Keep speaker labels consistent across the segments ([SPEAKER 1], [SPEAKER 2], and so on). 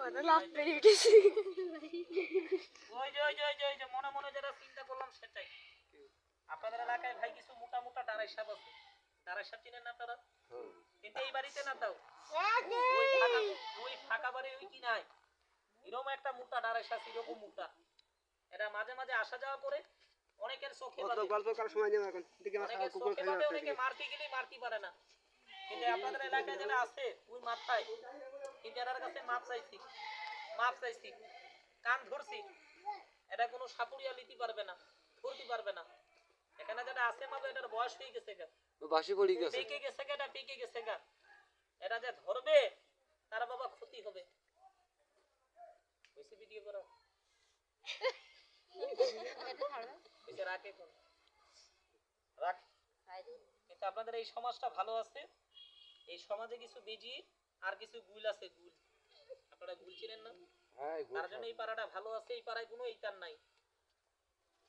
[SPEAKER 1] মানে লাভ পেরে উঠেছি
[SPEAKER 2] ওই যে ওই যে ওই যে মনে মনে যেটা চিন্তা করলাম সেটাই। আপনাদের এলাকায় ভাই কিছু মোটা মোটা ডারাই সাপ আছে? ডারাই সাপ চিনেন না আপনারা? কিন্তু এই বাড়িতে না তাও ওই ফাঁকা বাড়ি ওই কি নাই? এরকম একটা মোটা ডারাই সাপ এরকম মোটা। এরা মাঝে মাঝে আসা যাওয়া করে অনেকের চোখে বাজে
[SPEAKER 3] গল্প করার সময় নেই এখন। দিকে আমার
[SPEAKER 2] অনেকের
[SPEAKER 3] কুকুর
[SPEAKER 2] চোখে
[SPEAKER 3] খেয়ে
[SPEAKER 2] বাজে অনেকে মারতে গেলে মারতে পারে না। কিন্তু আপনাদের এলাকায় যেটা আছে ওই মাথায়। কিন্তু কাছে মাপ চাইছি। মাপ চাইছি। কান ধরছি। এটা কোনো সাপুরিয়া লিতে পারবে না ধরতে পারবে না। এখানে যেটা আছে মাপে এটার বয়স হয়ে গেছে গা।
[SPEAKER 4] বাসি পড়ি গেছে।
[SPEAKER 2] পেকে গেছে গা এটা পেকে গেছে গা। এটা যে ধরবে তার বাবা ক্ষতি হবে। ভিডিও করো। হয়েছে রাখ এখন। রাখ কিন্তু আপনাদের এই সমাজটা ভালো আছে। এই সমাজে কিছু বেজি আর কিছু গুল আছে গুল। আপনারা গুল চিনেন না?
[SPEAKER 4] হ্যাঁ
[SPEAKER 2] তার জন্য এই পাড়াটা ভালো আছে এই পাড়ায় কোনো এইটার নাই।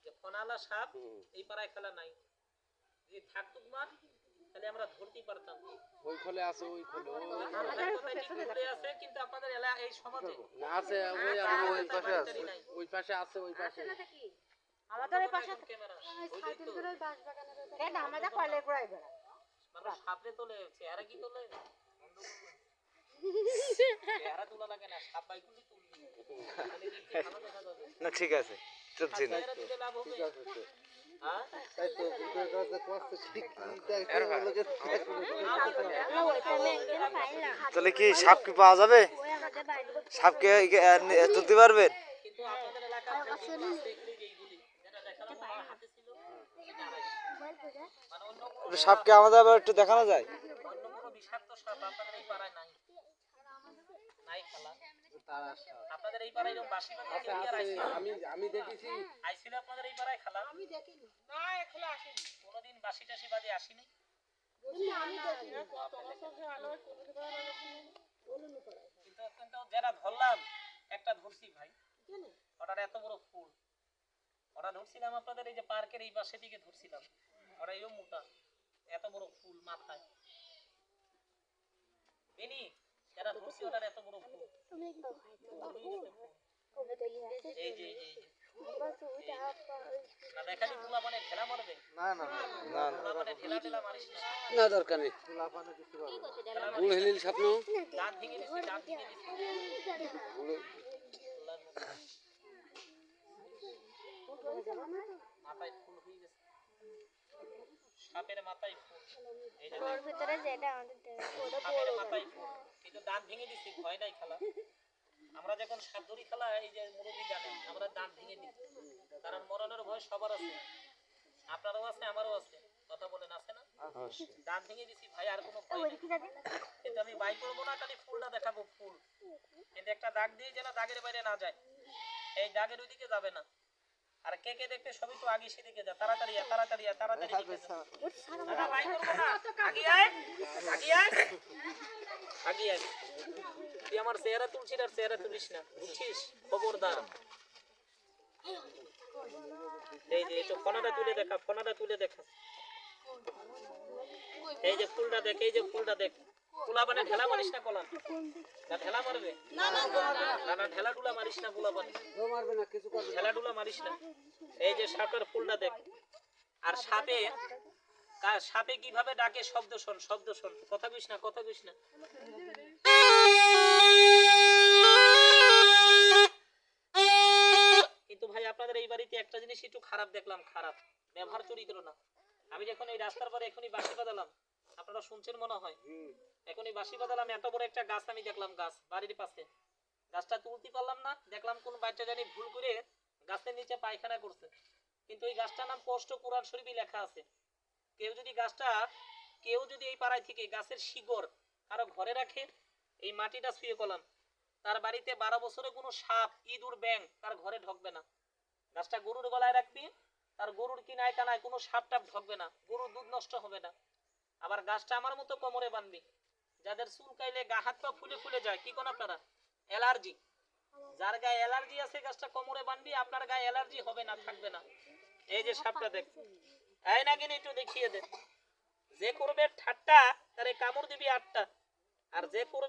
[SPEAKER 2] যে ফনালা সাপ এই পাড়ায় খেলা নাই। যদি থাকতুক মা তাহলে আমরা ধরতে পারতাম।
[SPEAKER 4] ওই খোলে আছে ওই খোলে ওই
[SPEAKER 2] আছে কিন্তু আপনাদের এলা এই সমাজে
[SPEAKER 4] না আছে ওই আর ওই পাশে আছে ওই পাশে আছে ওই পাশে।
[SPEAKER 1] আমাদের এই পাশে
[SPEAKER 2] ক্যামেরা ওই যে তো।
[SPEAKER 1] কেন আমাদের কলে ঘুরাই বেড়া
[SPEAKER 2] সাপরে তোলে চেহারা কি তোলে? না,
[SPEAKER 5] ঠিক আছে। চলছি না তাহলে কি সাপ কি পাওয়া যাবে? সাপকে তুলতে পারবেন সাপকে আমাদের আবার একটু দেখানো যায়
[SPEAKER 2] অন্য কোনো বিষাক্ত সাপ আপনাদের এই পাড়ায় নাই নাই খালা আপনাদের এই পাড়ায় এরকম বাসি বাঁধা কেউ কি আইছিল?
[SPEAKER 4] আমি আমি দেখেছি।
[SPEAKER 2] আইছিল আপনাদের এই পাড়ায় খালা? আমি দেখিনি। না এখনও আসেনি। কোনোদিন বাসি টাসি বাজে আসেনি। কিন্তু কিন্তু যারা ধরলাম একটা ধরছি ভাই। ওটার এত বড় ফুল। ওটা ধরছিলাম আপনাদের এই যে পার্কের এই পাশে দিকে ধরছিলাম। ওটা এরকম মোটা। এত বড় ফুল মাথায়। বেনি যারা ধরছি ওটার এত বড় ফুল এই যে এই যে না
[SPEAKER 4] দরকার নেই গুল হেলিল স্বপ্ন
[SPEAKER 2] মাথায় ফুল হয়ে গেছে সাপের মাথায় ফুল। এই
[SPEAKER 1] ভিতরে যেটা আমাদের
[SPEAKER 2] সাপের মাথায় ফুল। কিন্তু দাঁত ভেঙে দিচ্ছি ভয় নাই খেলা। আমরা যখন সাপ ধরি খেলা এই যে মুরব্বী জানেন আমরা দাঁত ভেঙে দিই। কারণ মরণের ভয় সবার আছে। আপনারও আছে আমারও আছে। কথা বলেন আছে না? দাঁত ভেঙে দিছি ভাই আর কোনো ভয় নেই। কিন্তু আমি বাই করব না খালি ফুলটা দেখাবো ফুল। কিন্তু একটা দাগ দিয়ে যেন দাগের বাইরে না যায়। এই দাগের ওইদিকে যাবে না। আর কে কে দেখতে সবই তো আগে সেদিকে যা তাড়াতাড়ি তাড়াতাড়ি তাড়াতাড়ি না, বাই করব না। আগে আয়, আগে আয়, আগে আয়। তুই আমার চেহারা তুলছিস আর চেহারা তুলিস না বুঝছিস? খবরদার। এই যে এই তো ফোনাটা তুলে দেখা ফোনাটা তুলে দেখা। এই যে ফুলটা দেখ এই যে ফুলটা দেখ। ফুলা ঢেলা মারিস না না ঢেলা মারবে? না না ঢেলা ডুলা মারিস না ফুলা
[SPEAKER 4] মারবে না কিছু করবে
[SPEAKER 2] ঢেলা ডুলা মারিস না। এই যে সাপের ফুলটা দেখ। আর সাপে কা- সাপে কীভাবে ডাকে? শব্দ শোন শব্দ শোন। কথা কইস না কথা কইস না। কিন্তু ভাই আপনাদের এই বাড়িতে একটা জিনিস একটু খারাপ দেখলাম খারাপ। ব্যবহার চরিত্র না। আমি যখন এই রাস্তার পরে এখনই বাসি বাদালাম আপনারা শুনছেন মনে হয়? এখনই বাসি বাদালাম এত বড় একটা গাছ আমি দেখলাম গাছ বাড়ির পাশে। গাছটা তুলতে পারলাম না দেখলাম কোন বাচ্চা জানি ভুল করে গাছের নিচে পায়খানা করছে। কিন্তু এই গাছটার নাম স্পষ্ট কোরআন শরীফে লেখা আছে কেউ যদি গাছটা কেউ যদি এই পাড়ায় থেকে গাছের শিকড় কারও ঘরে রাখে এই মাটিটা শুয়ে কলাম। তার বাড়িতে বারো বছরে কোনো সাপ ইঁদুর ব্যাং তার ঘরে ঢকবে না। গাছটা গরুর গলায় রাখবি তার গরুর কিনায় কানায় কোনো সাপ টাপ ঢকবে না গরুর দুধ নষ্ট হবে না। আবার গাছটা আমার মতো কোমরে বানবি যাদের চুল কাইলে গা হাত পা ফুলে ফুলে যায়, কি কোন আপনারা? অ্যালার্জি। যার গায়ে অ্যালার্জি আছে, গাছটা কোমরে বাঁধবি, আপনার গায়ে অ্যালার্জি হবে না, থাকবে না। এই যে সাপটা দেখ। এই না কিনে একটু দেখিয়ে দে। যে করবে ঠাট্টা, তারে কামড় দিবি আটটা। আর যে করবে